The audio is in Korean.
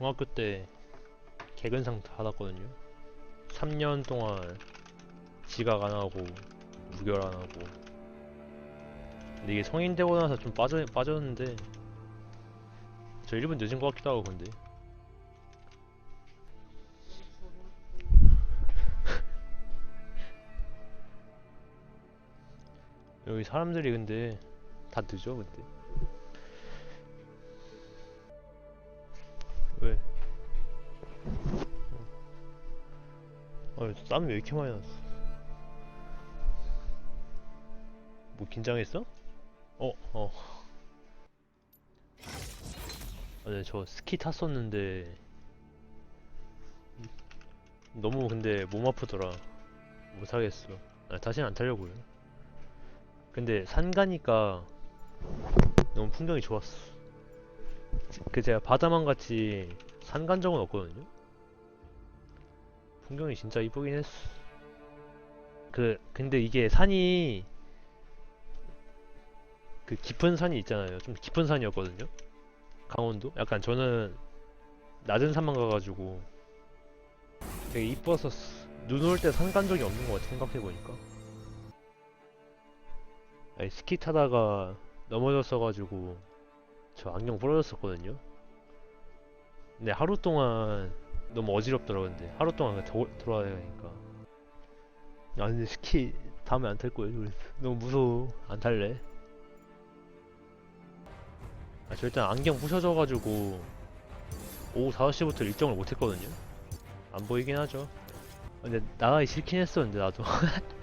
중학교 때 개근상 받았거든요. 3년 동안 지각 안 하고 무결 안 하고. 근데 이게 성인 되고 나서 좀 빠져 빠졌는데 저 1분 늦은 것 같기도 하고 근데. 여기 사람들이 근데 다 늦어 근데. 어, 땀이 왜 이렇게 많이 났어? 뭐 긴장했어? 어, 어. 아, 네, 저 스키 탔었는데 너무 근데 몸 아프더라. 못 하겠어. 아, 다시는 안 타려고요. 근데 산 가니까 너무 풍경이 좋았어. 그 제가 바다만 같이 산 간 적은 없거든요. 풍경이 진짜 이쁘긴 했어. 그 근데 이게 산이 그 깊은 산이 있잖아요. 좀 깊은 산이었거든요. 강원도. 약간 저는 낮은 산만 가가지고 되게 이뻤었어. 눈올 때 산 간 적이 없는 것 같아 생각해 보니까. 아니 스키 타다가 넘어졌어가지고 저 안경 부러졌었거든요. 근데 하루 동안 너무 어지럽더라고 근데. 하루 동안 도, 돌아다니니까 그러니까. 야 근데 스키 다음에 안 탈 거예요 그래서 너무 무서워. 안 탈래? 아, 저 일단 안경 부셔져가지고 오후 5시부터 일정을 못 했거든요. 안 보이긴 하죠. 근데 나가기 싫긴 했어 근데 나도